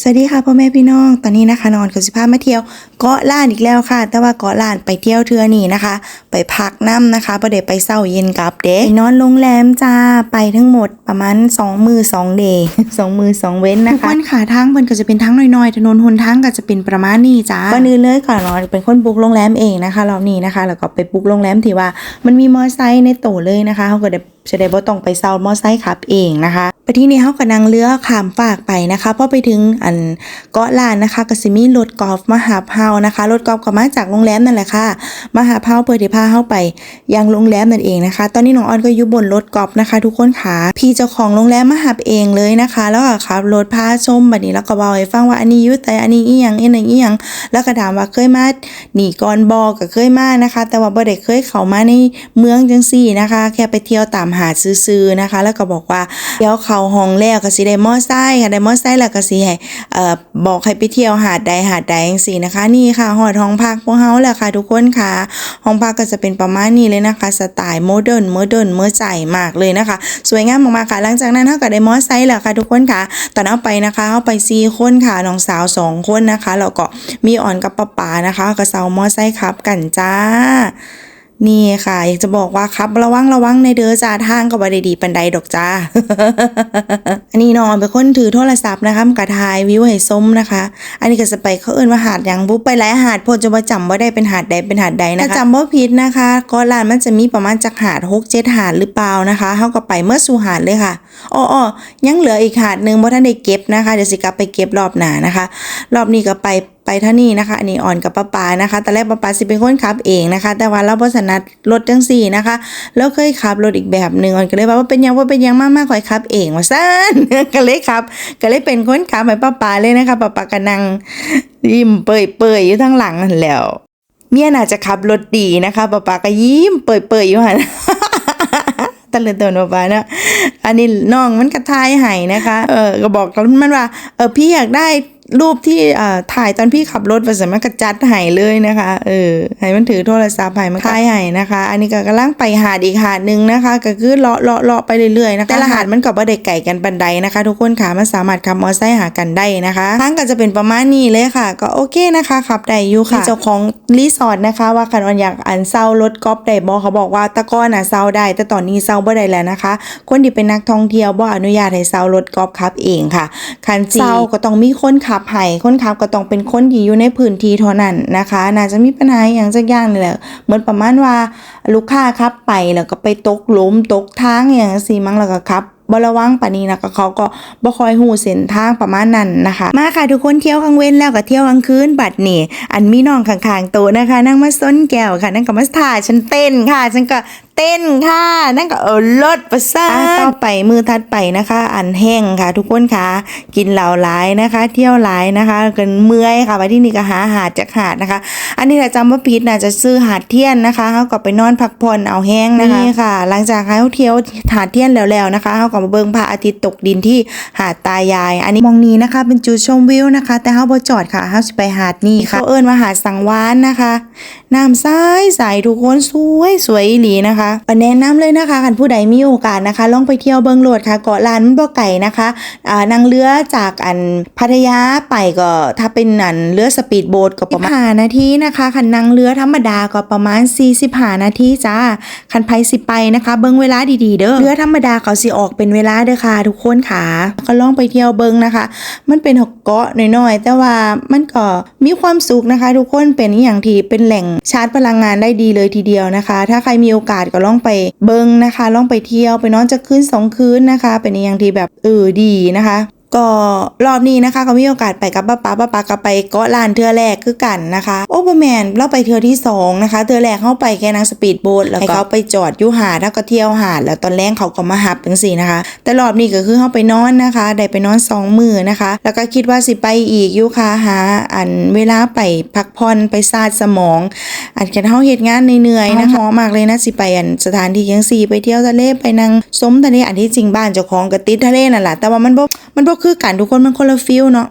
สวัสดีค่ะพ่อแม่พี่น้อง ตอนนี้นะคะนอนกับสิพามาเที่ยวเกาะล้านอีกแล้วค่ะ แต่ว่าเกาะล้านไปเที่ยวเทือนี่นะคะ ไปพักน้ำนะคะประเดี๋ยวไปเศร้าเย็นกลับเด็กนอนโรงแรมจ้าไปทั้งหมดประมาณ2มือ2เดย์สองมือสองเว้นนะคะทุกคนขาทางมันก็จะเป็นทางน้อยๆถนนหนทางก็จะเป็นประมาณนี้จ้าก่อนอื่นเลยก่อนนอนเป็นคนบุกโรงแรมเองนะคะรอบนี้นะคะ แล้วก็ไปบุกโรงแรมที่ว่ามันมีมอเตอร์ไซค์ในโตเลยนะคะเขาก็ได้จะได้บ่ต้องไปเซามอไซค์ขับเองนะคะ ไปที่นี่เขาก็นั่งเรือข้ามฝากไปนะคะพอไปถึงอันเกาะลานนะคะก็สิมีรถกอล์ฟมาหาเฮานะคะรถกอล์ฟก็มาจากโรงแรมนั่นแหละค่ะมาหาเฮาเพื่อที่พาเฮาไปยังโรงแรมนั่นเองนะคะ ตอนนี้น้องออนก็อยู่บนรถกอล์ฟนะคะ ทุกคนค่ะพี่เจ้าของโรงแรมมาหับเองเลยนะคะ แล้วก็ขับรถพาชมบัดนี้แล้วก็บอกให้ฟังว่าอันนี้ยุแต่อันนี้อีหยังอันนี้อีหยังแล้วก็ถามว่าเคยมาหนีก่อนบอกก็เคยมานะคะ แต่ว่าบ่ได้เคยเข้ามาในเมืองจังซี่นะคะ แค่ไปเที่ยวตามหาซื่อๆนะคะ แล้วก็บอกว่าเดี๋ยวเขาาห้องแล้วก็สิได้มอไซค์ค่ะได้มอไซค์แล้วก็สิให้เอ่อบอกให้ไปเที่ยวหาดใดหาดใดจังซี่นะคะ นี่ค่ะหอดห้องพักพวกเฮาแหละค่ะ ทุกคนค่ะห้องพักก็จะเป็นประมาณนี้เลยนะคะ สไตล์โมเดิร์นโมเดิร์นเมื่อใจมากเลยนะคะ สวยงามมากๆค่ะ หลังจากนั้นเฮาก็ได้มอไซค์แล้วค่ะ ทุกคนค่ะตอนเอาไปนะคะเอาไปสี่คนค่ะน้องสาวสองคนนะคะแล้วก็มีอ่อนกับป้าป๋านะคะก็เซามอไซค์ขับกันจ้า นี่ค่ะอยากจะบอกว่าครับระวังระวังในเด้อจ้าทางก็บ่ได้ดีปันใดดอกจ้า อันนี้นอนเป็นคนถือโทรศัพท์นะคะมันกระทายวิวให้ส้มนะคะ อันนี้ก็จะไปเขาเอิ้นว่าหาดหยังบุไปหลายหาดโพดจะว่าจำว่าได้เป็นหาดใดเป็นหาดใดนะคะถ้าจำว่าผิดนะคะก็ลานมันจะมีประมาณจากหาดหกเจ็ดหาดหรือเปล่านะคะเขาก็ไปเมื่อสู่หาดเลยค่ะอ้อๆยังเหลืออีกหาดหนึ่งเพราะท่านได้เก็บนะคะเดี๋ยวสิกลับไปเก็บรอบหน้านะคะ รอบนี้ก็ไป ไปเท่านี้นะคะ อันนี้อ่อนกับป้าปานะคะแตอนแรกป้าปาสิเป็นคนขับเองนะคะ แต่ว่าเราบสนัดรถจังสี่นะคะแล้วเคยขับรถอีกแบบหนึ่งอ่อนก็เลยว่าเป็นยังว่าเป็นยังมากมากคอยขับเองว่าสั้นก็เลยขับ ก็เลยเป็นคนขับให้ป้าปาเลยนะคะป้าปาก็นั่งยิ้มเปื่อยเปยๆอยู่ทั้งหลังแล้ว เมียน่าจะขับรถดีนะคะป้าปาก็ยิ้มเปื่อยเปยๆอยู่หันตะลึงตัวโนบานะอันนี้น้องมันกระทายให้นะคะ เออก็บอกกับมันว่า เออพี่อยากได้ รูปที่เอ่อถ่ายตอนพี่ขับรถไปสมันกระจัดให้เลยนะคะ เออให้มันถือโทรศัพท์ให้มันถ่ายให้นะคะ อันนี้ก็กำลังไปหาดอีกหาดหนึ่งนะคะ ก็คือเลาะเลาะเลาะไปเรื่อยๆนะคะแต่ละหาดมันก็บ่ได้ไก่กันบันไดนะคะ ทุกคนค่ะมันสามารถขับมอเตอร์ไซค์หากันได้นะคะทางก็จะเป็นประมาณนี้เลยค่ะ ก็โอเคนะคะขับได้อยู่ค่ะเจ้าของรีสอร์ทนะคะ ว่าคันวันอยากอันเซารถกอล์ฟได้บ่เขาบอกว่าแตะก้อนอะเซาได้ แต่ตอนนี้เซาบ่ได้แล้วนะคะ คนที่เป็นนักท่องเที่ยวบ่อนุญาตให้เซารถกอล์ฟขับเองค่ะคันเซาก็ต้องมีคนขับับให้คนขับก็ต้องเป็นคนที่อยู่ในพื้นที่เท่านั้นนะคะ น่าจะมีปัญหาอย่างสักอย่างนี่แหละเหมือนประมาณว่าลูกค้าขับไปแล้วก็ไปตกหลุมตกทางอย่างสีมั้งแล้วก็ขับบระวังปานี้นะก็เขาก็บ่คอยหูเส้นทางประมาณนั้นนะคะ มาค่ะทุกคนเที่ยวกลางเว้นแล้วก็เที่ยวกลางคืนบัดนี่อันมีน้องข้างๆโตนะคะนั่งมาซ้นแก้วค่ะนั่งก็มาถ่าฉันเต้นค่ะ ฉันก็ เต้นค่ะ นั่นก็เออลดประสาต่อไปมือทัดไปนะคะ อันแห้งค่ะ ทุกคนค่ะ กินเหล้าหลายนะคะ เที่ยวหลายนะคะกันเมื่อยค่ะไปที่นี่ก็หาหาดจากหาดนะคะ อันนี้ถ้าจำว่าผิดน่าจะซื้อหาดเทียนนะคะเขาก็ไปนอนพักผ่อนเอาแห้งนะคะนี่ค่ะ หลังจากเขาเที่ยวหาดเทียนแล้วๆนะคะเขาก็มาเบิ่งพระอาทิตย์ตกดินที่หาดตายาย อันนี้มองนี้นะคะ เป็นจุดชมวิวนะคะ แต่เขาบ่จอดค่ะเขาสิไปหาดนี้ค่ะเขาเอิ้นว่าหาดสังวานนะคะน้ำใสใสทุกคนสวยสวยหลีนะคะปแนะนำเลยนะคะคันผู้ใดมีโอกาสนะคะ ลองไปเที่ยวเบิงโหลดค่ะ เกาะล้านมันบ่ไก่นะคะอ่านั่งเรือจากอันพัทยาไปก็ถ้าเป็นอันเรือสปีดโบ๊ทก็ประมาณ5นาทีนะคะคันนั่งเรือธรรมดาก็ประมาณ 45 นาทีจ้าคันไผสิไปนะคะ เบิงเวลาดีๆเด้อเรือธรรมดาเขาสิออกเป็นเวลาเด้อค่ะทุกคนค่ะ ก็ลองไปเที่ยวเบิงนะคะ มันเป็นหกเกาะน้อยๆแต่ว่ามันก็มีความสุขนะคะ ทุกคนเป็นอย่างที่เป็นแหล่งชาร์จพลังงานได้ดีเลยทีเดียวนะคะ ถ้าใครมีโอกาสก็ลองไปเบิงนะคะ ลองไปเที่ยวไปนอนจะคืนสองคืนนะคะ เป็นอย่างที่แบบเออดีนะคะ ก็รอบนี้นะคะก็มีโอกาสไปกับป้าป้าป้าป้าก็ไปเกาะลานเทือแรกคือกันนะคะ โอ้บแมนเราไปเทือที่สองนะคะเทือแรกเข้าไปแค่นั่งสปีดโบ๊ทแล้วก็ให้เขาไปจอดอยุหาดแล้วก็เที่ยวหาดแล้วตอนแรกเขาก็มาหับจังสี่นะคะ แต่รอบนี้ก็คือเข้าไปนอนนะคะ ได้ไปนอนสองมือนะคะ แล้วก็คิดว่าสิไปอีกอยุค่ะหาอันเวลาไปพักผ่อนไปซาดสมองอันกันเฮาเหตุงานเหนื่อยๆนะคะมากเลยนะสิไปอันสถานที่ยังสี่ไปเที่ยวทะเลไปนั่งสมทะเลอันที่จริงบ้านเจ้าของก็ติดทะเลนั่นแหละแต่ว่ามันบ่มันบ่คือกันทุกคนมันคนละฟิลเนาะ